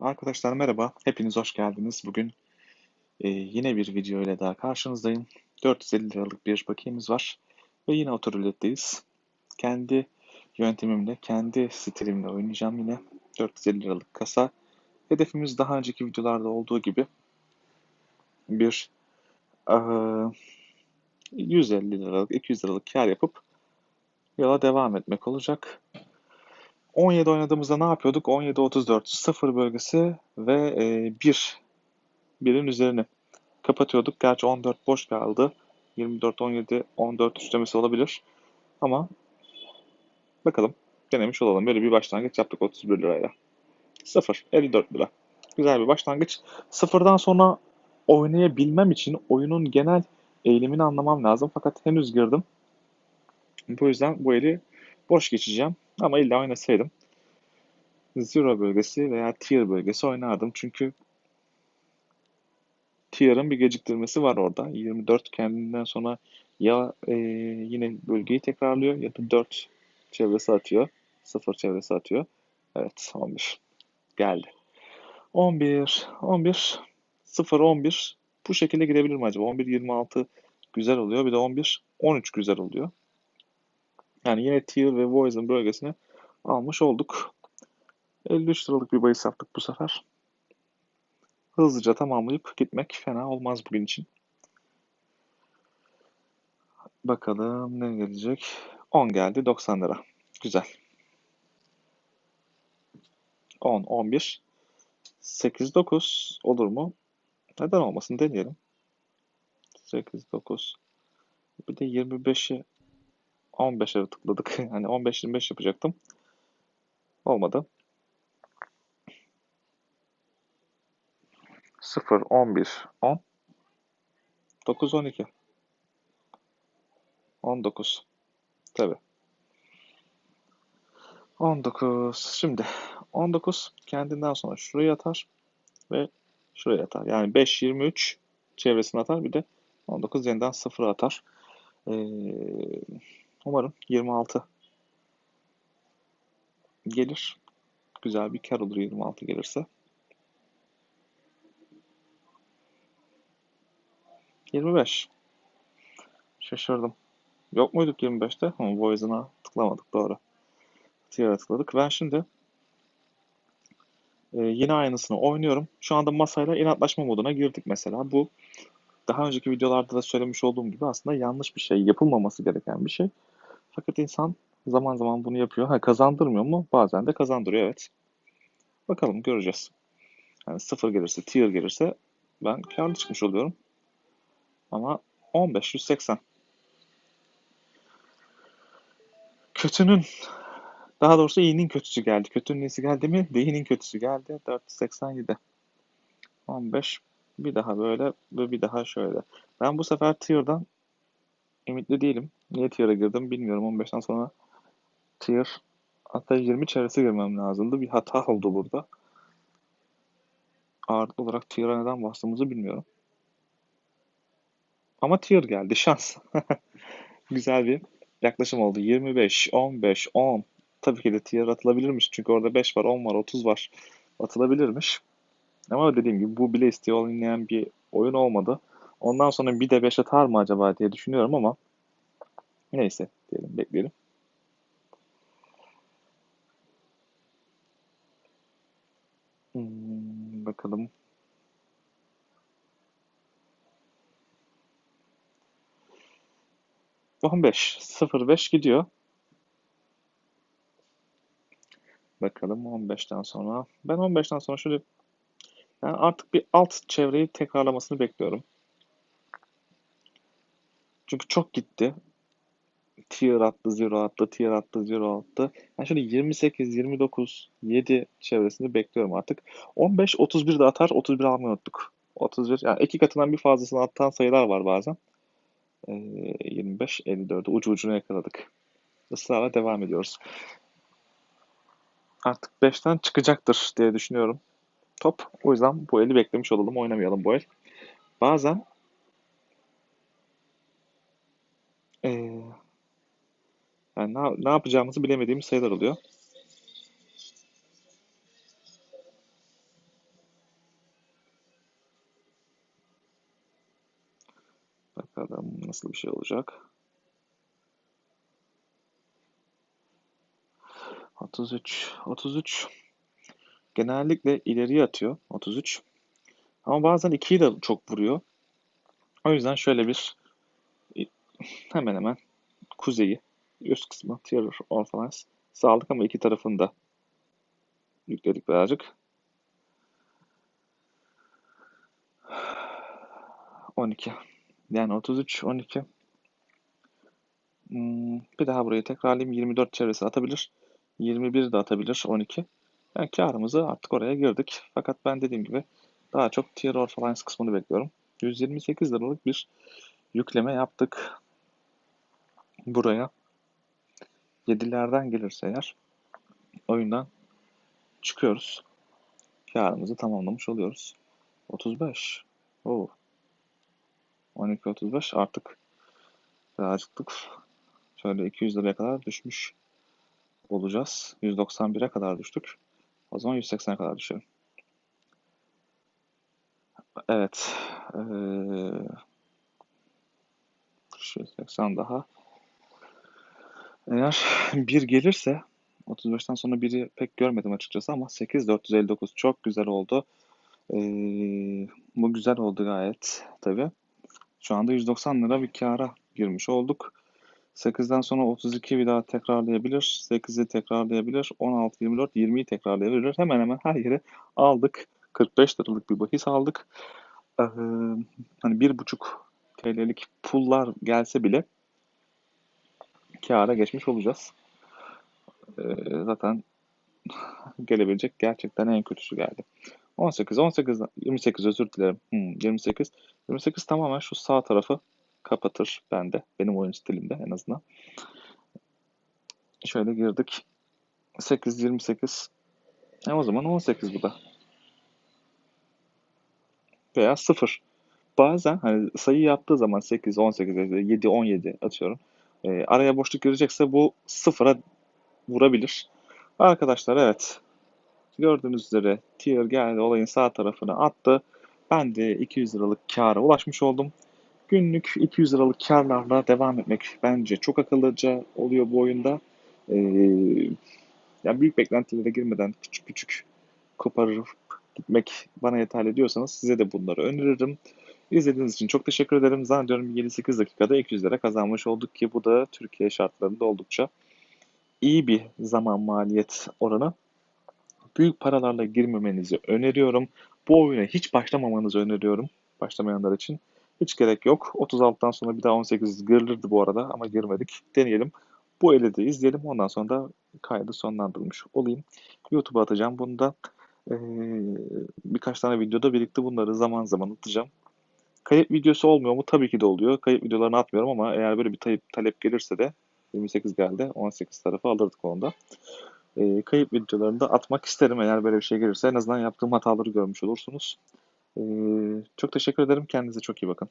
Arkadaşlar merhaba, hepiniz hoş geldiniz. Bugün e, yine bir video ile daha karşınızdayım. 450 liralık bir bakiyemiz var ve yine otoruletteyiz. Kendi yöntemimle, kendi stilimle oynayacağım yine. 450 liralık kasa. Hedefimiz daha önceki videolarda olduğu gibi bir e, 150 liralık, 200 liralık kar yapıp yola devam etmek olacak. 17 oynadığımızda ne yapıyorduk? 17-34 0 bölgesi ve e, 1 birin üzerini kapatıyorduk. Gerçi 14 boş kaldı. 24, 17, 14 üçlemesi olabilir. Ama bakalım denemiş olalım. Böyle bir başlangıç yaptık 31 lirayla. 0, 54 lira. Güzel bir başlangıç. Sıfırdan sonra oynayabilmem için oyunun genel eğilimini anlamam lazım. Fakat henüz girdim. Bu yüzden bu eli boş geçeceğim. Ama illa oynasaydım Zero bölgesi veya tier bölgesi oynardım. Çünkü tier'ın bir geciktirmesi var orada. 24 kendinden sonra ya e, yine bölgeyi tekrarlıyor ya da 4 çevresi atıyor. 0 çevresi atıyor. Evet 11 geldi. 11 11 0 11 bu şekilde gidebilir mi acaba? 11 26 güzel oluyor. Bir de 11 13 güzel oluyor. Yani yine tier ve Voice'ın bölgesini almış olduk. 53 liralık bir bahis yaptık bu sefer. Hızlıca tamamlayıp gitmek fena olmaz bugün için. Bakalım ne gelecek? 10 geldi 90 lira. Güzel. 10, 11, 8, 9 olur mu? Neden olmasın deneyelim. 8, 9. Bir de 25'i 15'e tıkladık. Hani 15, 25 yapacaktım. Olmadı. 0, 11, 10, 9, 12. 19. Tabi. 19. Şimdi 19 kendinden sonra şuraya atar ve şuraya atar. Yani 5, 23 çevresine atar. Bir de 19 yeniden 0 atar. Ee, umarım 26 gelir. Güzel bir kar olur 26 gelirse. 25. Şaşırdım. Yok muyduk 25'te? Ama Voice'ına tıklamadık doğru. Tier'a tıkladık. Ben şimdi e, yine aynısını oynuyorum. Şu anda masayla inatlaşma moduna girdik mesela. Bu daha önceki videolarda da söylemiş olduğum gibi aslında yanlış bir şey. Yapılmaması gereken bir şey. Fakat insan zaman zaman bunu yapıyor. Ha, kazandırmıyor mu? Bazen de kazandırıyor evet. Bakalım göreceğiz. Yani sıfır gelirse, tier gelirse ben karlı çıkmış oluyorum. Ama 15, 180. Kötünün, daha doğrusu iyinin kötüsü geldi. Kötünün iyisi geldi mi? De iyinin kötüsü geldi. 487. 15. Bir daha böyle ve bir daha şöyle. Ben bu sefer tier'dan ümitli değilim. Niye tier'a girdim bilmiyorum. 15'ten sonra tier hatta 20 çevresi girmem lazımdı. Bir hata oldu burada. Ağırlıklı olarak tier'a neden bastığımızı bilmiyorum. Ama tier geldi. Şans. Güzel bir yaklaşım oldu. 25, 15, 10. Tabii ki de tier atılabilirmiş. Çünkü orada 5 var, 10 var, 30 var. Atılabilirmiş. Ama dediğim gibi bu bile isteye oynayan bir oyun olmadı. Ondan sonra bir de 5 atar mı acaba diye düşünüyorum ama neyse diyelim bekleyelim. Hmm, bakalım. 15. 05 gidiyor. Bakalım 15'ten sonra. Ben 15'ten sonra şöyle yani artık bir alt çevreyi tekrarlamasını bekliyorum. Çünkü çok gitti. Tier attı, zero attı, tier attı, zero attı. Yani şöyle 28, 29, 7 çevresini bekliyorum artık. 15, 31 de atar. 31 almayı unuttuk. 31, yani iki katından bir fazlasını attan sayılar var bazen. 25, 54'ü ucu ucuna yakaladık. Israrla devam ediyoruz. Artık 5'ten çıkacaktır diye düşünüyorum. Top. O yüzden bu eli beklemiş olalım. Oynamayalım bu el. Bazen Ee, yani ne, ne yapacağımızı bilemediğimiz sayılar oluyor. Bakalım nasıl bir şey olacak. 33 33 genellikle ileriye atıyor 33. Ama bazen 2'yi de çok vuruyor. O yüzden şöyle bir hemen hemen kuzeyi üst kısmı tier orphanage sağladık ama iki tarafını da yükledik birazcık. 12. Yani 33, 12. Hmm, bir daha burayı tekrarlayayım. 24 çevresi atabilir. 21 de atabilir 12. Yani karımızı artık oraya girdik. Fakat ben dediğim gibi daha çok Tier Orphalines kısmını bekliyorum. 128 liralık bir yükleme yaptık. Buraya 7'lerden gelirse eğer oyundan çıkıyoruz. Karımızı tamamlamış oluyoruz. 35. Oo. 12.35 artık birazcık şöyle 200 liraya kadar düşmüş olacağız. 191'e kadar düştük. O zaman 180'e kadar düşelim. Evet. Ee, 180 daha. Eğer bir gelirse 35'ten sonra biri pek görmedim açıkçası ama 8459 çok güzel oldu. Ee, bu güzel oldu gayet tabi. Şu anda 190 lira bir kâra girmiş olduk. 8'den sonra 32 bir daha tekrarlayabilir. 8'i tekrarlayabilir. 16, 24, 20'yi tekrarlayabilir. Hemen hemen her yeri aldık. 45 liralık bir bahis aldık. Ee, hani 1,5 TL'lik pullar gelse bile kâra geçmiş olacağız. Ee, zaten gelebilecek gerçekten en kötüsü geldi. 18, 18, 28 özür dilerim. Hmm, 28. 28 tamamen şu sağ tarafı kapatır bende. Benim oyun stilimde en azından. Şöyle girdik. 8, 28. E o zaman 18 bu da. Veya 0. Bazen hani sayı yaptığı zaman 8, 18, 7, 17 atıyorum. E, araya boşluk girecekse bu sıfıra vurabilir. Arkadaşlar evet. Gördüğünüz üzere tier geldi olayın sağ tarafına attı. Ben de 200 liralık kâra ulaşmış oldum. Günlük 200 liralık karlarla devam etmek bence çok akıllıca oluyor bu oyunda. Ee, yani büyük beklentilere girmeden küçük küçük koparıp gitmek bana yeterli diyorsanız size de bunları öneririm. İzlediğiniz için çok teşekkür ederim. Zannediyorum 7-8 dakikada 200 lira kazanmış olduk ki bu da Türkiye şartlarında oldukça iyi bir zaman maliyet oranı. Büyük paralarla girmemenizi öneriyorum. Bu oyuna hiç başlamamanızı öneriyorum başlamayanlar için. Hiç gerek yok. 36'dan sonra bir daha 18 girilirdi bu arada ama girmedik. Deneyelim. Bu eli de izleyelim. Ondan sonra da kaydı sonlandırmış olayım. YouTube'a atacağım bunu da. Ee, birkaç tane videoda birlikte bunları zaman zaman atacağım. Kayıp videosu olmuyor mu? Tabii ki de oluyor. Kayıp videolarını atmıyorum ama eğer böyle bir talep, gelirse de 28 geldi. 18 tarafı alırdık onda. Ee, kayıp videolarını da atmak isterim eğer böyle bir şey gelirse. En azından yaptığım hataları görmüş olursunuz. Ee, çok teşekkür ederim. Kendinize çok iyi bakın.